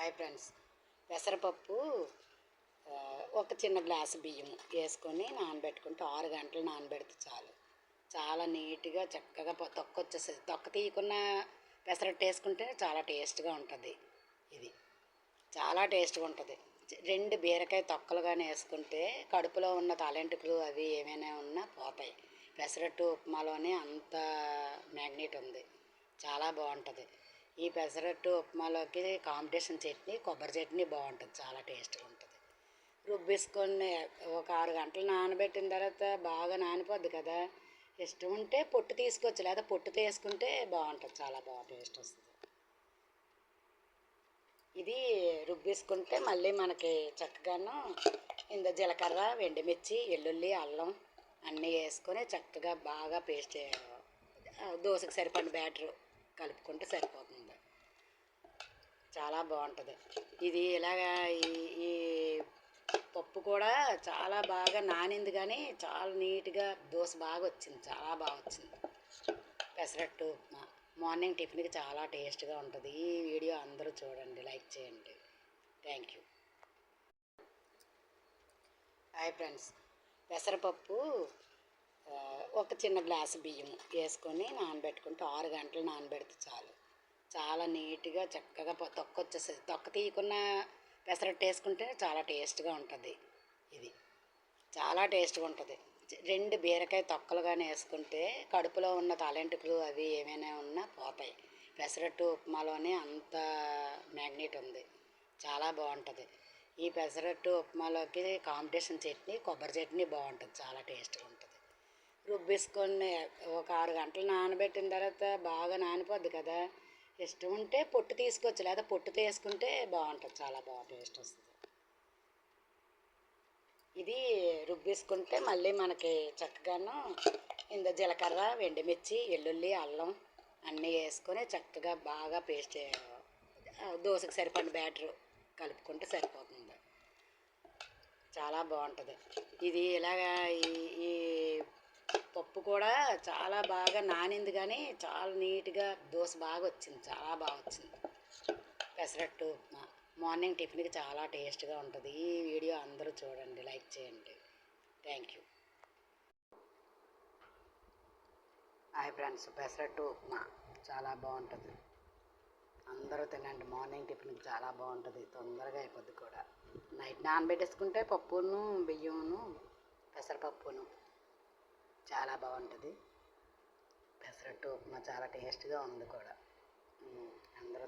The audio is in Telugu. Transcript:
Hi friends. పెసరపప్పు ఒక చిన్న గ్లాసు బియ్యం వేసుకొని నానబెట్టుకుంటే ఆరు గంటలు నానబెడితే చాలు. చాలా నీట్గా చక్కగా తొక్క వచ్చేస్తుంది తొక్క తీయకున్న పెసరట్టు వేసుకుంటే చాలా టేస్ట్గా ఉంటుంది ఇది. చాలా టేస్ట్గా ఉంటుంది. రెండు బీరకాయ తొక్కలు కానీ వేసుకుంటే కడుపులో ఉన్న తలెంటుకులు అవి ఏమైనా ఉన్నా పోతాయి. పెసరట్టు ఉప్మాలోనే అంత మ్యాగ్నెట్ ఉంది. చాలా బాగుంటుంది. ఈ పెసరట్టు ఉప్మాలోకి కాంపిటీషన్ చట్నీ కొబ్బరి చట్నీ బాగుంటుంది. చాలా టేస్ట్గా ఉంటుంది. రుబ్బేసుకొని ఒక ఆరు గంటలు నానబెట్టిన తర్వాత బాగా నానిపోద్ది కదా. ఇష్టం ఉంటే పొట్టు తీసుకోవచ్చు లేదా పొట్టు తీసుకుంటే బాగుంటుంది. చాలా బాగా టేస్ట్ వస్తుంది. ఇది రుబ్బేసుకుంటే మళ్ళీ మనకి చక్కగాను ఇంత జీలకర్ర వెండిమిర్చి వెల్లుల్లి అల్లం అన్నీ వేసుకొని చక్కగా బాగా పేస్ట్ దోశకు సరిపడిన బ్యాటరు కలుపుకుంటే సరిపోతుంది. చాలా బాగుంటుంది. ఇది ఇలాగా ఈ ఈ పప్పు కూడా చాలా బాగా నానింది కానీ చాలా నీట్గా దోశ బాగా వచ్చింది. చాలా బాగా వచ్చింది. పెసరట్టు ఉప్మా. మార్నింగ్ టిఫిన్కి చాలా టేస్ట్గా ఉంటుంది. ఈ వీడియో అందరూ చూడండి లైక్ చేయండి. Thank you. Hi friends. పెసరపప్పు ఒక చిన్న గ్లాసు బియ్యం వేసుకొని నానబెట్టుకుంటే ఆరు గంటలు నానబెడితే చాలు. చాలా నీట్గా చక్కగా తొక్క వచ్చేస్తుంది తొక్క తీయకున్న పెసరట్టు వేసుకుంటే చాలా టేస్ట్గా ఉంటుంది ఇది. చాలా టేస్ట్గా ఉంటుంది. రెండు బీరకాయ తొక్కలు కానీ వేసుకుంటే కడుపులో ఉన్న తలెంటుకులు అవి ఏమైనా ఉన్నా పోతాయి. పెసరట్టు ఉప్మాలోనే అంత మ్యాగ్నెట్ ఉంది. చాలా బాగుంటుంది. ఈ పెసరట్టు ఉప్మాలోకి కాంబినేషన్ చట్నీ కొబ్బరి చట్నీ బాగుంటుంది. చాలా టేస్ట్గా ఉంటుంది. రుబ్బేసుకొని ఒక ఆరు గంటలు నానబెట్టిన తర్వాత బాగా నానిపోద్ది కదా. ఇష్టం ఉంటే పొట్టు తీసుకోవచ్చు లేదా పొట్టు తీసుకుంటే బాగుంటుంది చాలా బాగా టేస్ట్ వస్తుంది. ఇది రుబ్బేసుకుంటే మళ్ళీ మనకి చక్కగాను ఇంత జీలకర్ర వెండిమిర్చి వెల్లుల్లి అల్లం అన్నీ వేసుకొని చక్కగా బాగా పేస్ట్ దోశకు సరిపడిన బ్యాటర్ కలుపుకుంటే సరిపోతుంది. చాలా బాగుంటుంది. ఇది ఇలాగా ఈ ఈ పప్పు కూడా చాలా బాగా నానింది కానీ చాలా నీట్గా దోశ బాగా వచ్చింది. చాలా బాగా వచ్చింది. పెసరట్టు ఉప్మా. మార్నింగ్ టిఫిన్కి చాలా టేస్ట్గా ఉంటుంది. ఈ వీడియో అందరూ చూడండి. లైక్ చేయండి. Thank you. Hi friends. Pesarattu upma. చాలా బాగుంటుంది. అందరూ తినండి. మార్నింగ్ టిఫిన్కి చాలా బాగుంటుంది. తొందరగా అయిపోద్ది కూడా. నైట్ నానబెట్టేసుకుంటే పప్పును బియ్యమును పెసరపప్పును చాలా బాగుంటుంది. పెసరట్టు ఉప్మా చాలా టేస్ట్గా ఉంది కూడా. అందరూ